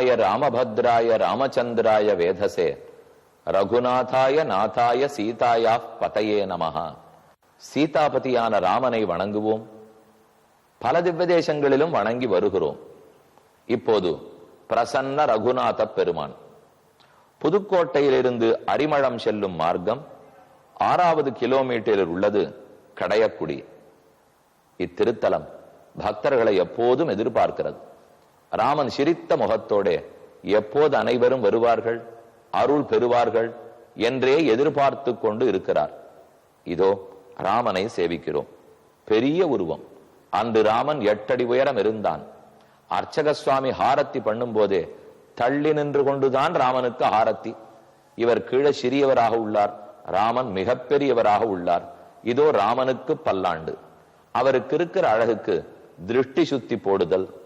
ராமாய ராமபத்ராய ராமச்சந்திராய வேதசே ரகுநாதாய நாதாய சீதாயா பதையே நமஹா சீதாபதியான ராமனை வணங்குவோம். பல திவ்ய தேசங்களிலும் வணங்கி வருகிறோம். இப்போது பிரசன்ன ரகுநாத பெருமான். புதுக்கோட்டையிலிருந்து அரிமளம் செல்லும் மார்க்கம் ஆறாவது கிலோமீட்டரில் உள்ளது கடையக்குடி. இத்திருத்தலம் பக்தர்களை எப்போதும் எதிர்பார்க்கிறது. ராமன் சிரித்த முகத்தோடே எப்போது அனைவரும் வருவார்கள்? அருள் பெறுவார்கள்? என்றே எதிர்பார்த்து கொண்டு இருக்கிறார். இதோ ராமனை சேவிக்கிறோம். பெரிய உருவம். அன்று ராமன் எட்டடி உயரம் இருந்தான். அர்ச்சக சுவாமி ஹாரத்தி பண்ணும் போதே தள்ளி நின்று கொண்டுதான் ராமனுக்கு ஹாரத்தி. இவர் கீழே சிறியவராக உள்ளார். ராமன் மிகப்பெரியவராக உள்ளார். இதோ ராமனுக்கு பல்லாண்டு. அவருக்கு இருக்கிற அழகுக்கு திருஷ்டி சுத்தி போடுதல்.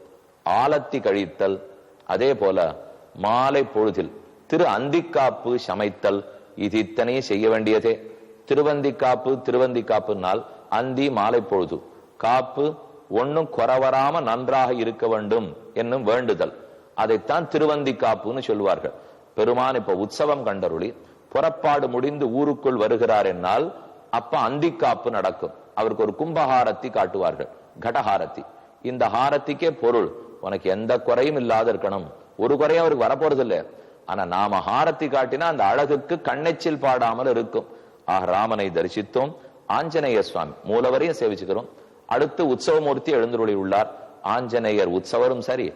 ஆலத்தி கழித்தல் அதே போல மாலை பொழுதில் திரு அந்திக்காப்பு சமைத்தல் இது இத்தனையே செய்ய வேண்டியதே. திருவந்திக்காப்பு திருவந்திக்காப்புனால் அந்தி மாலை பொழுது. காப்பு ஒன்னும் குறவராம நன்றாக இருக்க வேண்டும் என்னும் வேண்டுதல். அதைத்தான் திருவந்தி காப்புன்னு சொல்லுவார்கள். பெருமான் இப்ப உற்சவம் கண்டருளி புறப்பாடு முடிந்து ஊருக்குள் வருகிறார் என்னால் அப்ப அந்திக்காப்பு நடக்கும். அவருக்கு ஒரு கும்பஹாரத்தி காட்டுவார்கள் கடஹாரத்தி. இந்த ஹாரத்திக்கே பொருள். உனக்கு எந்த குறையும் இல்லாத இருக்கணும். ஒரு குறையும் அவருக்கு வரப்போறது இல்லை ஆனா நாம ஹாரத்தி காட்டினா அந்த அழகுக்கு கண்ணெச்சில் பாடாமல் இருக்கும். ஆக ராமனை தரிசித்தோம். ஆஞ்சநேய சுவாமி மூலவரையும் சேவிச்சுக்கிறோம். அடுத்து உற்சவமூர்த்தி எழுந்துருளி உள்ளார். ஆஞ்சநேயர் உற்சவரும் சரி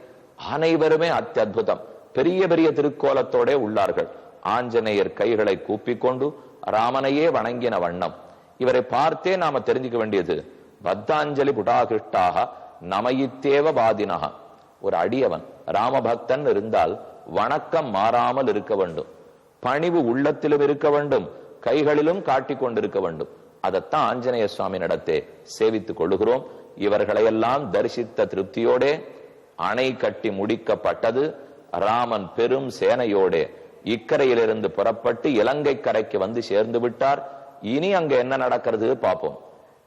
அனைவருமே அத்தியுதம் பெரிய பெரிய திருக்கோலத்தோட உள்ளார்கள். ஆஞ்சநேயர் கைகளை கூப்பிக்கொண்டு ராமனையே வணங்கின வண்ணம். இவரை பார்த்தே நாம தெரிஞ்சுக்க வேண்டியது பத்தாஞ்சலி புடாகிருஷ்டாக நமயித்தேவ பாதினகா ஒரு அடியவன் ராமபக்தன் இருந்தால் வணக்கம் மாறாமல் இருக்க வேண்டும். பணிவு உள்ளத்திலும் இருக்க வேண்டும். கைகளிலும் காட்டிக் கொண்டிருக்க வேண்டும். அதைத்தான் ஆஞ்சநேய சுவாமி நடத்தே சேவித்துக் கொள்ளுகிறோம். இவர்களையெல்லாம் தரிசித்த திருப்தியோடே அணை கட்டி முடிக்கப்பட்டது. ராமன் பெரும் சேனையோடே இக்கரையிலிருந்து புறப்பட்டு இலங்கை கரைக்கு வந்து சேர்ந்து விட்டார். இனி அங்க என்ன நடக்கிறது? பார்ப்போம்.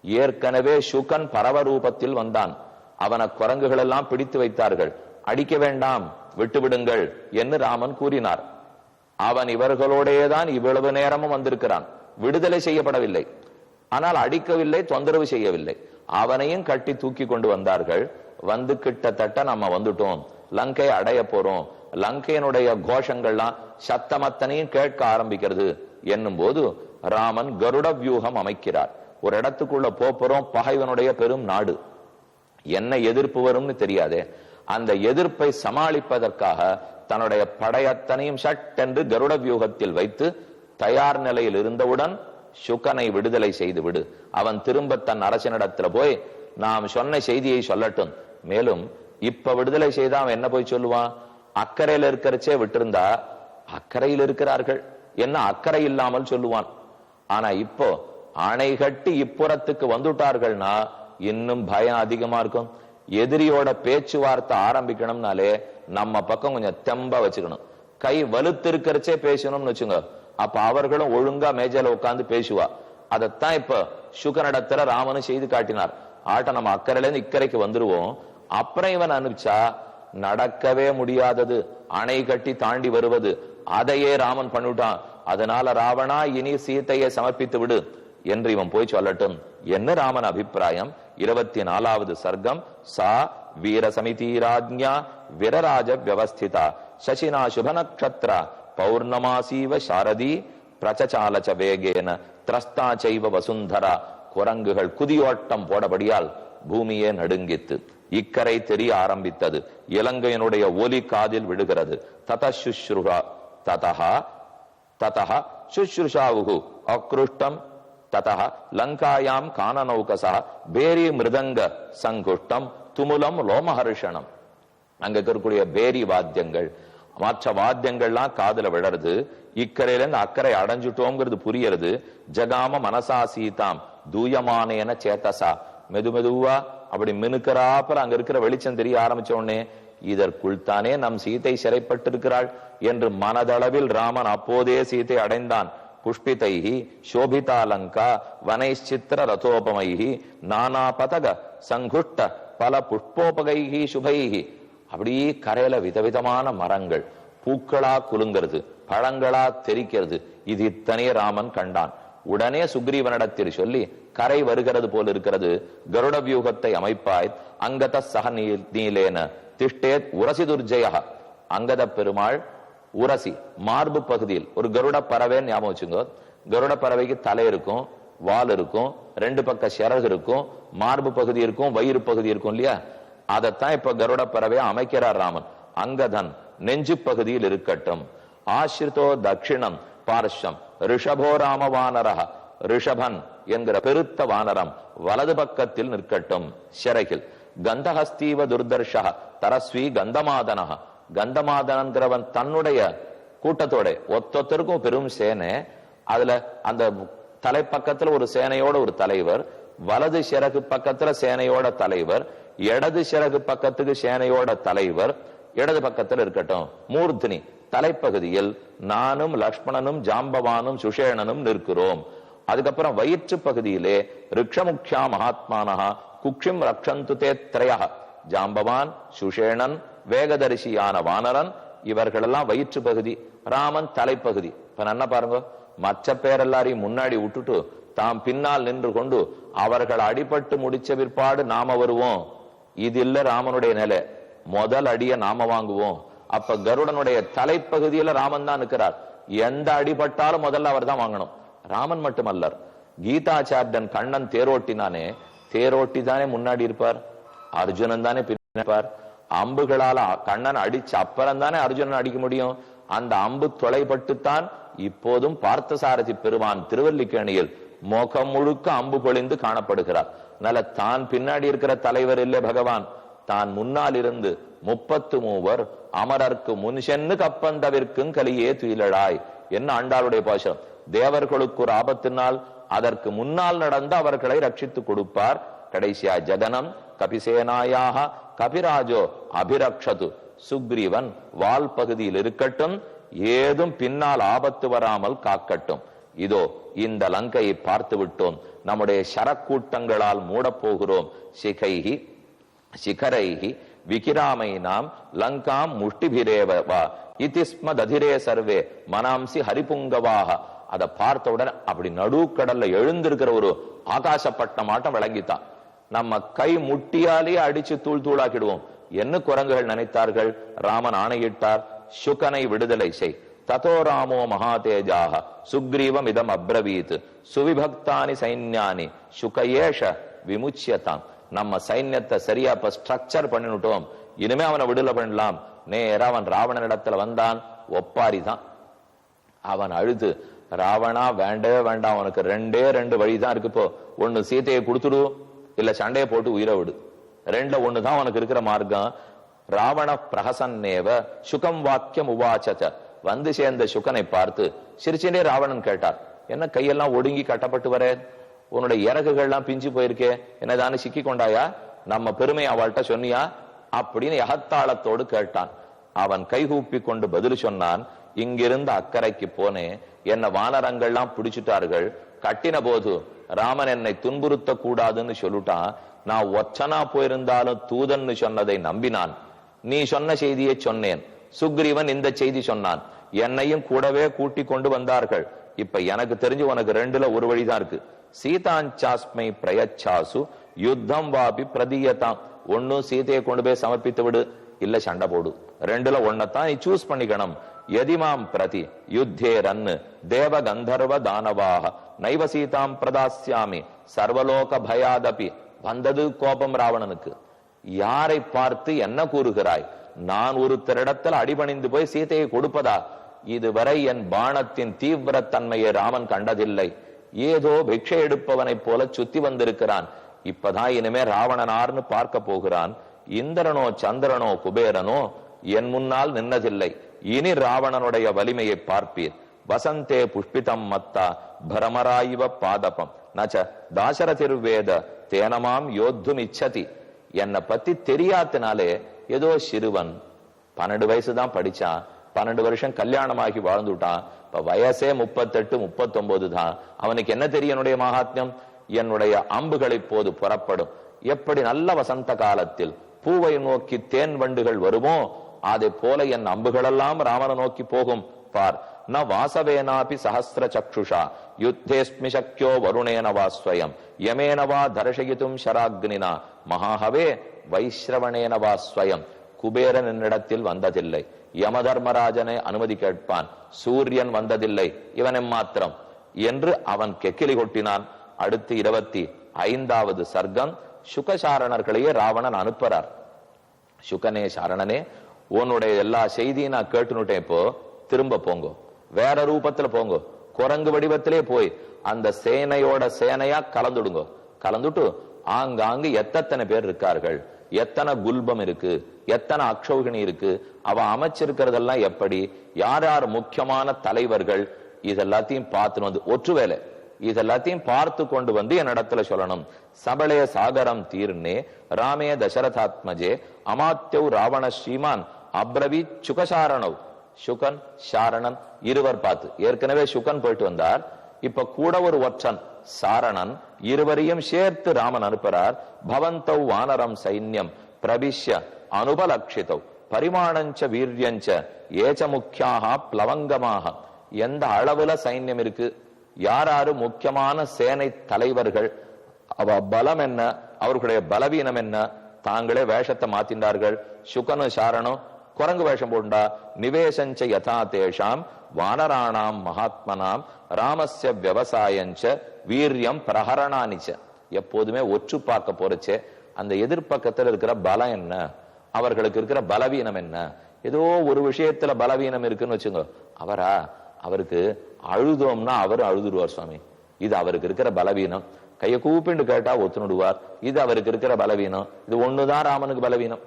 ஏற்கனவே சுகன் பரவ ரூபத்தில் வந்தான். அவன குரங்குகள் எல்லாம் பிடித்து வைத்தார்கள். அடிக்க வேண்டாம் விட்டுவிடுங்கள் என்று ராமன் கூறினார். அவன் இவர்களோடேதான் இவ்வளவு நேரமும் வந்திருக்கிறான். விடுதலை செய்யப்படவில்லை. ஆனால் அடிக்கவில்லை தொந்தரவு செய்யவில்லை. அவனையும் கட்டி தூக்கி கொண்டு வந்தார்கள். வந்து கிட்டத்தட்ட நம்ம வந்துட்டோம். லங்கை அடைய போறோம். லங்கையனுடைய கோஷங்கள்லாம் சத்தமத்தனையும் கேட்க ஆரம்பிக்கிறது என்னும் போது ராமன் கருட வியூகம் அமைக்கிறார். ஒரு இடத்துக்குள்ள போறோம். பகைவனுடைய பெரும் நாடு. என்ன எதிர்ப்பு வரும்னு தெரியாது. அந்த எதிர்ப்பை சமாளிப்பதற்காக தன்னுடைய படையத்தனையும் சட்டென்று கருட வியூகத்தில் வைத்து தயார் நிலையில் இருந்தவுடன் சுக்கனை விடுதலை செய்து விடு. அவன் திரும்ப தன் அரசனிடத்துல போய் நாம் சொன்ன செய்தியை சொல்லட்டும். மேலும் இப்ப விடுதலை செய்த அவன் என்ன போய் சொல்லுவான்? அக்கறையில இருக்கிறச்சே விட்டிருந்தா அக்கறையில் இருக்கிறார்கள். என்ன அக்கறை இல்லாமல் சொல்லுவான். ஆனா இப்போ அணை கட்டி இப்புறத்துக்கு வந்துட்டார்கள்னா இன்னும் பயம் அதிகமா இருக்கும். எதிரியோட பேச்சுவார்த்தை ஆரம்பிக்கணும்னாலே நம்ம பக்கம் கொஞ்சம் தெம்பா வச்சுக்கணும். கை வலுத்து இருக்கிறச்சே பேசணும்னு வச்சுங்க. அப்ப அவர்களும் ஒழுங்கா மேஜையில உட்கார்ந்து பேசுவா. அதைத்தான் இப்ப சுகநடத்துல ராமனு செய்து காட்டினார். ஆட்ட நம்ம அக்கறையில இருந்து இக்கரைக்கு வந்துருவோம். அப்புறம் இவன் அனுப்பிச்சா நடக்கவே முடியாதது. அணை கட்டி தாண்டி வருவது. அதையே ராமன் பண்ணிவிட்டான். அதனால ராவணா இனி சீத்தையை சமர்ப்பித்து விடு என்று இவன் போய் சொல்லட்டும். என்ன ராமன் அபிப்பிராயம்? இருபத்தி நாலாவது சர்க்கம் சா வீர சமிதிராஜ்ஞா விரராஜ வியவஸ்திதா சசினா சுப நக்ஷத்ரா பௌர்ணமாசீவ சாரதி பிரச்சசாலச்ச வேகேன திரஸ்தா செய்வ வசுந்தரா குரங்குகள் குதியோட்டம் போடபடியால் பூமியே நடுங்கித்து இக்கரை தெரிய ஆரம்பித்தது இலங்கையினுடைய ஒலி காதில் விடுகிறது தத சுஷ்ருஷா ததா ததா சுஷ்ருஷாவுகு அக்ருஷ்டம் ததா லங்காயாம் கானநௌகசா பேரி மிருதங்க சங்குஷ்டம் துமுலம் லோமஹர்ஷணம் அங்க இருக்கக்கூடிய பேரி வாத்தியங்கள் மற்ற வாத்தியங்கள்லாம் காதுல விழறது இக்கரையில இருந்து அக்கறை அடைஞ்சிட்டோங்கிறது புரியறது ஜகாம மனசா சீதாம் தூயமானேன சேத்தசா. மெது மெதுவா அப்படி மினுக்கராப்பல அங்க இருக்கிற வெளிச்சம் தெரிய ஆரம்பிச்ச உடனே இதற்குள் தானே நம் சீதை சிறைப்பட்டிருக்கிறாள் என்று மனதளவில் ராமன் அப்போதே சீதை அடைந்தான். புஷ்பிதைஹி சோபிதாலங்கா வனைச்சித்திர ரதோபமைஹி நானா பதக சங்குஷ்ட பல புஷ்போபகைஹி சுபைஹி. அப்படியே கரையில விதவிதமான மரங்கள் பூக்களா குலுங்கிறது பழங்களா தெரிக்கிறது இது இத்தனையே ராமன் கண்டான். உடனே சுக்ரீவனிடத்தில் சொல்லி கரை வருகிறது போல் இருக்கிறது கருட வியூகத்தை அமைப்பாய் அங்கத சக நீ- நீலேன திஷ்டேத் உரசி துர்ஜய அங்கத பெருமாள் உரசி மார்பு பகுதியில் ஒரு கருட பறவை ஞாபகம் வச்சுங்க கருட பறவைக்கு தலை இருக்கும் வால் இருக்கும் ரெண்டு பக்க சிறகு இருக்கும் மார்பு பகுதி இருக்கும் வயிறு பகுதி இருக்கும் இல்லையா? அதைத்தான் இப்ப கருட பறவையை அமைக்கிறார் ராமன். அங்கதன் நெஞ்சு பகுதியில் இருக்கட்டும். ஆசிரித்தோ தட்சிணம் பார்ஷம் ரிஷபோ ராம வானரஹ ரிஷபன் என்கிற பெருத்த வானரம் வலது பக்கத்தில் நிற்கட்டும். சிறகில் கந்தஹஸ்தீவ துர்தர்ஷக தரஸ்வி கந்தமாதனஹ. கந்தமாதனங்கிறவன் தன்னுடைய கூட்டத்தோட ஒத்தொத்தருக்கும் பெரும் சேனை. அதுல அந்த தலைப்பக்கத்துல ஒரு சேனையோட ஒரு தலைவர் வலது சிறகு பக்கத்துல சேனையோட தலைவர் இடது சிறகு பக்கத்துக்கு சேனையோட தலைவர் இடது பக்கத்துல இருக்கட்டும் மூர்த்தினி தலைப்பகுதியில் நானும் லக்ஷ்மணனும் ஜாம்பவானும் சுஷேணனும் நிற்கிறோம். அதுக்கப்புறம் வயிற்று பகுதியிலே ரிக்ஷமுக்ஷா மகாத்மானஹா குக்ஷிம் ரக்ஷந்து தே திரையா ஜாம்பவான் சுஷேணன் வேகதரிசியான வானரன் இவர்களெல்லாம் வயிற்று பகுதி ராமன் தலைப்பகுதி. இப்ப என்ன பாருங்க மற்ற பேரெல்லாரையும் முன்னாடி விட்டுட்டு தாம் பின்னால் நின்று கொண்டு அவர்கள் அடிபட்டு முடிச்ச பிற்பாடு நாம வருவோம். இது இல்ல ராமனுடைய நிலை. முதல் அடிய நாம வாங்குவோம். அப்ப கருடனுடைய தலைப்பகுதியில ராமன் தான் நிற்கிறார். எந்த அடிபட்டாலும் முதல்ல அவர் தான் வாங்கணும். ராமன் மட்டுமல்லர். கீதாச்சாரியன் கண்ணன் தேரோட்டினானே தேரோட்டி தானே முன்னாடி இருப்பார்? அர்ஜுனன் தானே பின்னிருப்பார் அம்புகளால கண்ணன் அடிச்சு அப்புறம் தானே அர்ஜுனன் அடிக்க முடியும். அந்த அம்பு தொலைப்பட்டுத்தான் இப்போதும் பார்த்தசாரதி பெருமான் திருவல்லிக்கேணியில் முகம் முழுக்க அம்பு பொழிந்து காணப்படுகிறார். நல்ல தான் பின்னாடி இருக்கிற தலைவர் இல்லை பகவான். தான் முன்னால் இருந்து முப்பத்து மூவர் அமரர்க்கு முன் சென்னு கப்பந்தவிற்கும் கலியே துயிலழாய். என்ன ஆண்டாளுடைய பாஷம் தேவர்களுக்கு ஒரு ஆபத்தினால் அதற்கு முன்னால் நடந்து அவர்களை ரட்சித்து கொடுப்பார். கடைசியா ஜகனம் கபிசேனாயாக கபிராஜோ அபிரக்ஷது. சுக்ரீவன் வால் பகுதியில் இருக்கட்டும் ஏதும் பின்னால் ஆபத்து வராமல் காக்கட்டும். இதோ இந்த லங்கையை பார்த்து விட்டோம் நம்முடைய சரக்கூட்டங்களால் மூடப் போகிறோம் சிகைஹி சிகரைஹி விகிராமை நாம் லங்காம் முஷ்டிபிரேவா இதிஸ்ம ததிரே சர்வே மனாம்சி ஹரிபுங்கவாக. அதை பார்த்த உடனே அப்படி நடுக்கடல்ல எழுந்திருக்கிற ஒரு ஆகாசப்பட்ட மாட்டம் விளங்கித்தான். நம்ம கை முட்டியாலே அடிச்சு தூள் தூளாக்கிடுவோம். என்ன குரங்குகள் நினைத்தார்கள்? ராமன் ஆணையிட்டார் சுகனை விடுதலை செய். ததோ ராமோ மகாதேஜாக. சுக்ரீவம் இதம் அப்ரவீத். சுவிபக்தானி சைன்யானி. சுகயேஷ விமுச்சியதான் நம்ம சைன்யத்தை சரியா இப்ப ஸ்ட்ரக்சர் பண்ணிவிட்டோம் இனிமே அவனை விடுதலை பண்ணலாம். நேரா அவன் ராவணனிடத்துல வந்தான். ஒப்பாரி தான் அவன் அழுது ராவணா வேண்டவே வேண்டாம். அவனுக்கு ரெண்டே ரெண்டு வழிதான் இருக்கு இப்போ ஒண்ணு சீதையை கொடுத்துடு இல்ல சண்டையை போட்டு உயிரை விடு. ரெண்டுல ஒண்ணுதான் அவனுக்கு இருக்கிற மார்க்கம். ராவண பிரகசன்னேவ சுகம் வாக்கியம் உவாச்ச வந்து சேர்ந்த சுகனை பார்த்து சிரிச்சுட்டே ராவணன் கேட்டார் என்ன கையெல்லாம் ஒடுங்கி கட்டப்பட்டு வர? உன்னுடைய இறகுகள்லாம் பிஞ்சு போயிருக்கே. என்னதானே சிக்கி கொண்டாயா? நம்ம பெருமை அவள்கிட்ட சொன்னியா? அப்படின்னு எகத்தாளத்தோடு கேட்டான். அவன் கைகூப்பி கொண்டு பதில் சொன்னான் இங்கிருந்து அக்கறைக்கு போனேன் என்ன வானரங்கள்லாம் பிடிச்சிட்டார்கள். கட்டின போது ராமன் என்னை துன்புறுத்த கூடாதுன்னு சொல்லிட்டான். நான் ஒற்றனா போயிருந்தாலும் தூதன்னு சொன்னதை நம்பினான். நீ சொன்ன செய்தியை சொன்னேன். சுக்ரீவன் இந்த செய்தி சொன்னான். என்னையும் கூடவே கூட்டி கொண்டு வந்தார்கள். இப்ப எனக்கு தெரிஞ்சு உனக்கு ரெண்டுல ஒரு வழிதான் இருக்கு. சீதாஞ்சாஸ்மை பிரயச்சாசு யுத்தம் வாபி பிரதீயதாம். ஒன்னும் சீதையை கொண்டு போய் சமர்ப்பித்து விடு. இல்ல சண்டை போடு. ரெண்டுல ஒன்னத்தான் நீ சூஸ் பண்ணிக்கணும். எதிமாம் பிரதி யுத்தே ரன்னு தேவ கந்தர்வ தானவாக நைவ சீதாம் பிரதாசியாமி சர்வலோக பயாதபி வந்தது கோபம் ராவணனுக்கு. யாரை பார்த்து என்ன கூறுகிறாய்? நான் ஒருத்தரிடத்தில் அடிபணிந்து போய் சீதையை கொடுப்பதா? இதுவரை என் பாணத்தின் தீவிரத்தன்மையை ராமன் கண்டதில்லை. ஏதோ பிக்ஷை எடுப்பவனைப் போல சுத்தி வந்திருக்கிறான். இப்பதான் இனிமே ராவணனார்னு பார்க்க போகிறான். இந்திரனோ சந்திரனோ குபேரனோ என் முன்னால் நின்னதில்லை. இனி ராவணனுடைய வலிமையை பார்ப்பீர். வசந்தே புஷ்பிதம் மத்தா பிரமராயிவ பாதபம். நச்ச தாசரதிர்வேத தேனமாம் யோத்தும் இச்சதி. என்னை பத்தி தெரியாதனாலே ஏதோ சிறுவன். பன்னெண்டு வயசு தான் படிச்சான். பன்னெண்டு வருஷம் கல்யாணமாகி வாழ்ந்துட்டான். இப்ப வயசே முப்பத்தெட்டு முப்பத்தொன்பது தான். அவனுக்கு என்ன தெரியும் என்னுடைய மகாத்மியம்? என்னுடைய அம்புகள் இப்போது புறப்படும். எப்படி நல்ல வசந்த காலத்தில் பூவை நோக்கி தேன் வண்டுகள் வருமோ? அதை போல என் அம்புகளெல்லாம் ராமனை நோக்கி போகும். பார் ந வாசவேனாபி சஹசிர சக்ஷுஷா. யுத்தேஸ்மி சக்கியோ வருணேன வா ஸ்வயம். யமேன வா தர்ஷயித்தும் ஷராக்னினா. மகாஹவே வைஸ்ரவணேன வா ஸ்வயம். குபேரன் என்னிடத்தில் வந்ததில்லை. யமதர்மராஜனை அனுமதி கேட்பான். சூரியன் வந்ததில்லை. இவன் எம்மாத்திரம் என்று அவன் கெக்கிலி கொட்டினான். அடுத்து இருபத்தி ஐந்தாவது சர்க்கம். சுகசாரணர்களையே ராவணன் அனுப்புறார். சுகனே சாரணனே உன்னுடைய எல்லா செய்தியும் நான் கேட்டுனுட்டேன் இப்போ திரும்ப போங்கோ. வேற ரூபத்துல போங்கோ. குரங்கு வடிவத்திலே போய் அந்த சேனையோட சேனையா கலந்துடுங்கோ. கலந்துட்டு ஆங்காங்கு எத்தனை பேர் இருக்கார்கள்? எத்தனை குல்பம் இருக்கு? எத்தனை அக்ஷௌகிணி இருக்கு? அவ அமைச்சிருக்கிறதெல்லாம் எப்படி? யார் யார் முக்கியமான தலைவர்கள்? இதெல்லாத்தையும் பார்த்துன்னு வந்து ஒற்று வேலை இதெல்லாத்தையும் பார்த்து கொண்டு வந்து என்னிடத்துல சொல்லணும். சபளைய சாகரம் தீர்னே ராமே தசரதாத்மஜே அமாத்தியவ் ராவண ஸ்ரீமான் அப்ரவி சுகசாரணவ் சுகன் சாரணன் இருவர் பார்த்து. ஏற்கனவே சுகன் போயிட்டு வந்தார். இப்ப கூட ஒரு ஒற்றன் சாரணன் இருவரையும் சேர்த்து ராமன் அனுப்புறார். பவந்தவ் வானரம் சைன்யம் பிரபிஷ்ய அனுபலக்ஷிதவ் பரிமாணஞ்ச வீரியஞ்ச ஏச்ச முக்கியாக பிளவங்கமாக எந்த அளவுல சைன்யம் இருக்கு? யாராரு முக்கியமான சேனை தலைவர்கள் அவ பலம் என்ன அவர்களுடைய பலவீனம் என்ன தாங்களே வேஷத்தை மாத்தின்றார்கள். சுகனு சாரணம் குரங்கு வேஷம் போண்டா நிவேசஞ்ச யதா தேஷாம் வானராணாம் மகாத்மனாம் ராமஸ்ய விவசாயஞ்ச வீரியம் பிரஹரணானிச்ச எப்போதுமே ஒற்று பார்க்க போறச்சே அந்த எதிர்ப்பக்கத்துல இருக்கிற பலம் என்ன அவர்களுக்கு இருக்கிற பலவீனம் என்ன ஏதோ ஒரு விஷயத்துல பலவீனம் இருக்குன்னு வச்சுங்க அவரா அவருக்கு அழுதோம்னா அவரும் அழுதுடுவார் சுவாமி. இது அவருக்கு இருக்கிற பலவீனம். கையை கூப்பிண்டு கேட்டா ஒத்துணுடுவார். இது அவருக்கு இருக்கிற பலவீனம். இது ஒண்ணுதான் ராமனுக்கு பலவீனம்.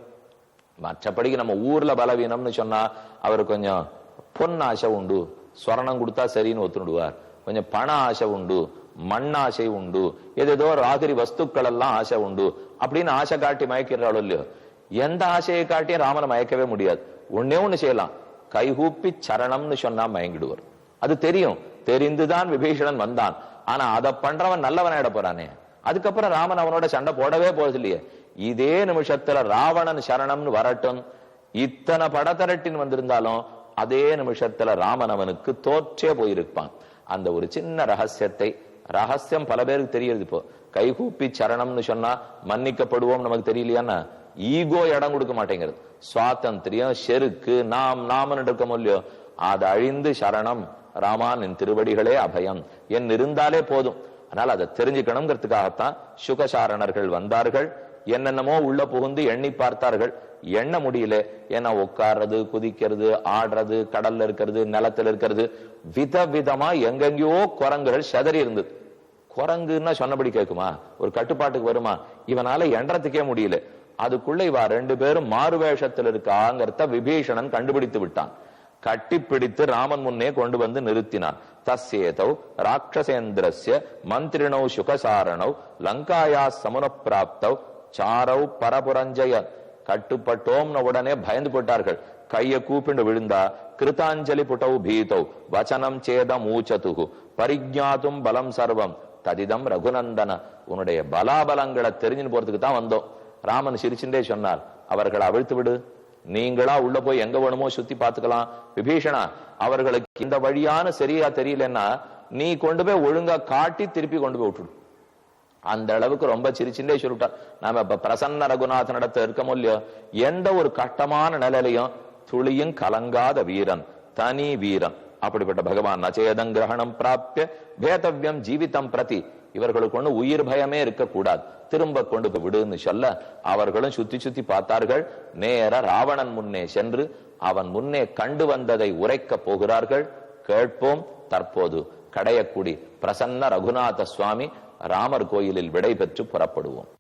மற்றபடிக்கு நம்ம ஊர்ல பலவீனம்னு சொன்னா அவர் கொஞ்சம் பொன் ஆசை உண்டு. ஸ்வரணம் கொடுத்தா சரின்னு ஒத்துணுடுவார். கொஞ்சம் பண ஆசை உண்டு. மண் ஆசை உண்டு. ஏதேதோ ராகிரி வஸ்துக்கள் எல்லாம் ஆசை உண்டு. அப்படின்னு ஆசை காட்டி மயக்கிறாளோ இல்லையோ? எந்த ஆசையை காட்டியும் ராமனை மயக்கவே முடியாது. ஒன்னே ஒண்ணு செய்யலாம். கைகூப்பி சரணம்னு சொன்னா மயங்கிடுவார். அது தெரியும். தெரிந்துதான் விபீஷணன் வந்தான். ஆனா அதை பண்றவன் நல்லவனாயிட போறானே. அதுக்கப்புறம் ராமன் அவனோட சண்டை போடவே போறது இல்லையே இதே நிமிஷத்துல ராவணன் சரணம்னு வரட்டும். இத்தனை படத்தரட்டின் வந்திருந்தாலும் அதே நிமிஷத்துல ராமன் அவனுக்கு தோற்றே போயிருப்பான். அந்த ஒரு சின்ன ரகசியத்தை ரகசியம் பல பேருக்கு தெரியுது இப்போ. கைகூப்பி சரணம்னு சொன்னா மன்னிக்கப்படுவோம் நமக்கு தெரியலையான்னா ஈகோ இடம் கொடுக்க மாட்டேங்கிறது. சுவாதந்திரியம் செருக்கு நாம் நாமன்னு இருக்க இல்லையோ அது அழிந்து சரணம். ராமான் என் திருவடிகளே அபயம். என் இருந்தாலே போதும். அதனால அதை தெரிஞ்சுக்கணுங்கிறதுக்காகத்தான் சுகசாரணர்கள் வந்தார்கள். என்னென்னமோ உள்ள புகுந்து எண்ணி பார்த்தார்கள். எண்ண முடியல. ஏன்னா உட்கார்றது குதிக்கிறது ஆடுறது கடல்ல இருக்கிறது நிலத்துல இருக்கிறது. விதவிதமா எங்கெங்கயோ குரங்குகள் செதறி இருந்தது. குரங்குன்னா சொன்னபடி கேட்குமா? ஒரு கட்டுப்பாட்டுக்கு வருமா? இவனால எண்ணறதுக்கே முடியல. அதுக்குள்ள இவா ரெண்டு பேரும் மாறுவேஷத்தில் இருக்காங்கிறத விபீஷணன் கண்டுபிடித்து விட்டான். கட்டிப்பிடித்து ராமன் முன்னே கொண்டு வந்து நிறுத்தினான். தஸ்யேதௌ ராட்சசேந்திரஸ்ய மந்திரிணௌ சுகசாரணௌ லங்காயா சமுனப்பிராப்தௌ சாரௌ பரபுரஞ்சய. கட்டுப்பட்டோம்னு உடனே பயந்து போட்டார்கள் கைய கூப்பிண்டு விழுந்தா கிருதாஞ்சலி புட்டௌ பீதௌ வச்சனம் சேதம் ஊச்சதுகு பரிஜாத்தும் பலம் சர்வம் ததிதம் ரகுநந்தன. உன்னுடைய பலாபலங்களை தெரிஞ்சுன்னு போறதுக்கு தான் வந்தோம். ராமன் சிரிச்சுட்டே சொன்னார் அவர்களை அவிழ்த்து விடு. நீங்களா உள்ள போய் எங்க வேணுமோ சுத்தி பார்த்துக்கலாம். விபீஷணா அவர்களுக்கு இந்த வழியான சரியா தெரியலன்னா நீ கொண்டு போய் ஒழுங்கா காட்டி திருப்பி கொண்டு போய் விட்டுடு. அந்த அளவுக்கு ரொம்ப சிரிச்சுட்டே சொல்லிட்டார் நாம இப்ப பிரசன்ன ரகுநாதன் இடத்துல இருக்கமோ இல்லையோ எந்த ஒரு கட்டமான நிலையிலையும் துளியும் கலங்காத வீரன் தனி வீரன். அப்படிப்பட்ட பகவான் நச்சேதம் கிரகணம் பிராப்திய பேதவியம் ஜீவிதம் பிரதி. இவர்களுக்கு ஒண்ணு உயிர் பயமே இருக்கக்கூடாது. திரும்ப கொண்டு போய் விடுன்னு சொல்ல அவர்களும் சுத்தி சுத்தி பார்த்தார்கள். நேர ராவணன் முன்னே சென்று அவன் முன்னே கண்டு வந்ததை உரைக்க போகிறார்கள். கேட்போம். தற்போது கடையக்குடி பிரசன்ன ரகுநாத சுவாமி ராமர் கோயிலில் விடை பெற்று புறப்படுவோம்.